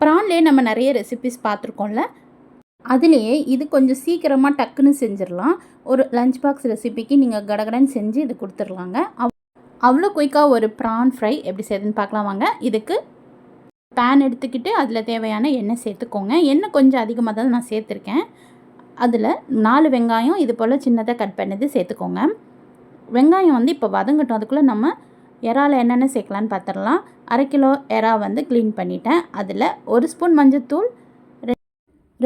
ப்ரான்லேயே நம்ம நிறைய ரெசிபிஸ் பார்த்துருக்கோம்ல. அதுலேயே இது கொஞ்சம் சீக்கிரமாக டக்குன்னு செஞ்சிடலாம். ஒரு லஞ்ச் பாக்ஸ் ரெசிபிக்கு நீங்கள் கடகடன்னு செஞ்சு இது கொடுத்துர்லாங்க அவ் அவ்வளோ குயிக்காக ஒரு ப்ரான் ஃப்ரை எப்படி செய்யுதுன்னு பார்க்கலாம் வாங்க. இதுக்கு பேன் எடுத்துக்கிட்டு அதில் தேவையான எண்ணெய் சேர்த்துக்கோங்க. எண்ணெய் கொஞ்சம் அதிகமாக தான் நான் சேர்த்துருக்கேன். அதில் நாலு வெங்காயம் இது போல் சின்னதாக கட் பண்ணது சேர்த்துக்கோங்க. வெங்காயம் வந்து இப்போ வதங்கட்டும். அதுக்குள்ளே நம்ம இறால என்னென்ன சேர்க்கலான்னு பார்த்துடலாம். அரை கிலோ எறா வந்து க்ளீன் பண்ணிட்டேன். அதில் ஒரு ஸ்பூன் மஞ்சத்தூள்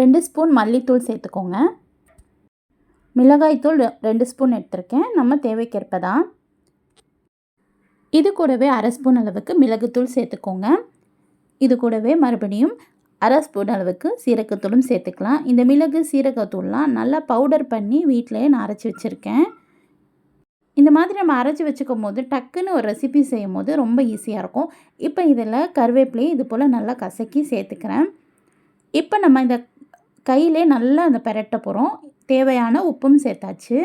ரெண்டு ஸ்பூன் மல்லித்தூள் சேர்த்துக்கோங்க. மிளகாய்த்தூள் ரெண்டு ஸ்பூன் எடுத்திருக்கேன். நம்ம தேவைக்கேற்ப தான் இது கூடவே அரை ஸ்பூன் அளவுக்கு மிளகுத்தூள் சேர்த்துக்கோங்க. இது கூடவே மறுபடியும் அரை ஸ்பூன் அளவுக்கு சீரகத்தூளும் சேர்த்துக்கலாம். இந்த மிளகு சீரகத்தூள்லாம் நல்லா பவுடர் பண்ணி வீட்டிலையே நான் அரைச்சி வச்சுருக்கேன். இந்த மாதிரி நம்ம அரைச்சி வச்சுக்கும் போது டக்குன்னு ஒரு ரெசிபி செய்யும் போது ரொம்ப ஈஸியாக இருக்கும். இப்போ இதில் கருவேப்பிலையை இது போல் நல்லா கசக்கி சேர்த்துக்கிறேன். இப்போ நம்ம இந்த கையிலே நல்லா அந்த பெரட்ட போகிறோம் தேவையான உப்பும் சேர்த்தாச்சு.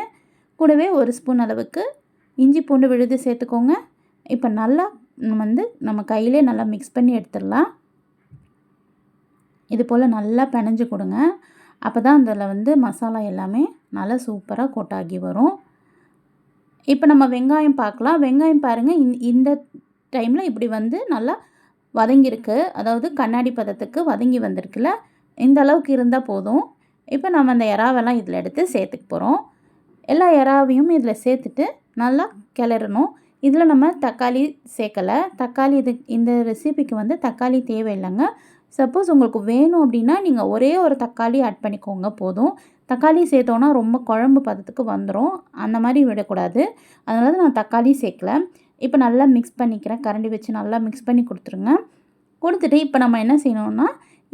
கூடவே ஒரு ஸ்பூன் அளவுக்கு இஞ்சி பூண்டு விழுது சேர்த்துக்கோங்க. இப்போ நல்லா வந்து நம்ம கையிலே நல்லா மிக்ஸ் பண்ணி எடுத்துடலாம். இது போல் நல்லா பிணைஞ்சு கொடுங்க. அப்போ தான் அதில் வந்து மசாலா எல்லாமே நல்லா சூப்பராக கொட்டாகி வரும். இப்போ நம்ம வெங்காயம் பார்க்கலாம். வெங்காயம் பாருங்கள் இந்த டைமில் இப்படி வந்து நல்லா வதங்கியிருக்கு. அதாவது கண்ணாடி பதத்துக்கு வதங்கி வந்திருக்குல்ல. இந்த அளவுக்கு இருந்தால் போதும். இப்போ நம்ம அந்த இறாவெல்லாம் இதில் எடுத்து சேர்த்துக்க போகிறோம் எல்லா இறாவையும் இதில் சேர்த்துட்டு நல்லா கிளறணும். இதில் நம்ம தக்காளி சேர்க்கலை. தக்காளி இது இந்த ரெசிபிக்கு வந்து தக்காளி தேவையில்லைங்க. சப்போஸ் உங்களுக்கு வேணும் அப்படின்னா நீங்கள் ஒரே ஒரு தக்காளி ஆட் பண்ணிக்கோங்க போதும். தக்காளி சேர்த்தோன்னா ரொம்ப குழம்பு பதத்துக்கு வந்துடும் அந்த மாதிரி விடக்கூடாது. அதனால நான் தக்காளி சேர்க்கல. இப்போ நல்லா மிக்ஸ் பண்ணிக்கிறேன். கரண்டி வச்சு நல்லா மிக்ஸ் பண்ணி கொடுத்துருங்க. கொடுத்துட்டு இப்போ நம்ம என்ன செய்யணும்னா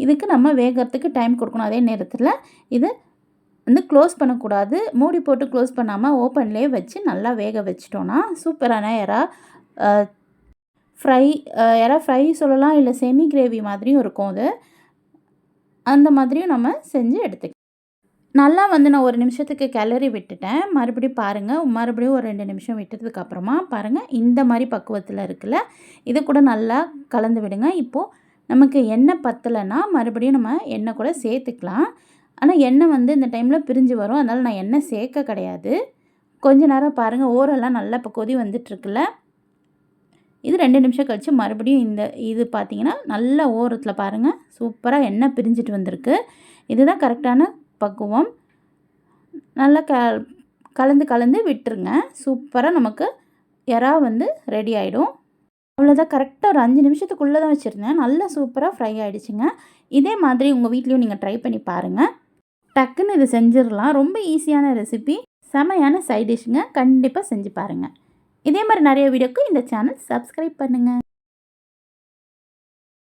இதுக்கு நம்ம வேகிறதுக்கு டைம் கொடுக்கணும். அதே நேரத்தில் இது வந்து க்ளோஸ் பண்ணக்கூடாது. மூடி போட்டு க்ளோஸ் பண்ணாமல் ஓப்பன்லேயே வச்சு நல்லா வேக வச்சிட்டோன்னா சூப்பரான எறா ஃப்ரை எறா ஃப்ரை சொல்லலாம் இல்லை செமி கிரேவி மாதிரியும் இருக்கும் அது. அந்த மாதிரியும் நம்ம செஞ்சு எடுத்துக்கலாம். நல்லா வந்து நான் ஒரு நிமிஷத்துக்கு கிளறி விட்டுட்டேன். மறுபடியும் பாருங்கள் மறுபடியும் ஒரு ரெண்டு நிமிஷம் விட்டதுக்கு அப்புறமா பாருங்கள் இந்த மாதிரி பக்குவத்தில் இருக்குல்ல இது கூட நல்லா கலந்து விடுங்க. இப்போது நமக்கு எண்ணெய் பத்தலைன்னா மறுபடியும் நம்ம எண்ணெய் கூட சேர்த்துக்கலாம். ஆனால் எண்ணெய் வந்து இந்த டைமில் பிரிஞ்சு வரும். அதனால் நான் எண்ணெய் சேர்க்க கிடையாது. கொஞ்ச நேரம் பாருங்கள் ஓரெல்லாம் நல்லா இப்போ கொதி வந்துட்டுருக்குல்ல. இது ரெண்டு நிமிஷம் கழித்து மறுபடியும் இந்த இது பார்த்திங்கன்னா நல்ல ஓரத்தில் பாருங்கள் சூப்பராக எண்ணெய் பிரிஞ்சிட்டு வந்திருக்கு. இதுதான் கரெக்டான பக்குவம். நல்லா க கலந்து கலந்து விட்டுருங்க. சூப்பராக நமக்கு எறா வந்து ரெடி ஆகிடும் அவ்வளோதான் கரெக்டாக ஒரு அஞ்சு நிமிஷத்துக்குள்ளே தான் வச்சுருந்தேன். நல்லா சூப்பராக ஃப்ரை ஆகிடுச்சிங்க இதே மாதிரி உங்கள் வீட்லேயும் நீங்கள் ட்ரை பண்ணி பாருங்கள் டக்குன்னு இது செஞ்சிடலாம். ரொம்ப ஈஸியான ரெசிபி. செமையான சைட் டிஷ்ஷுங்க. கண்டிப்பாக செஞ்சு பாருங்கள் இதே மாதிரி நிறைய வீடியோக்கு இந்த சேனல் சப்ஸ்கிரைப் பண்ணுங்கள்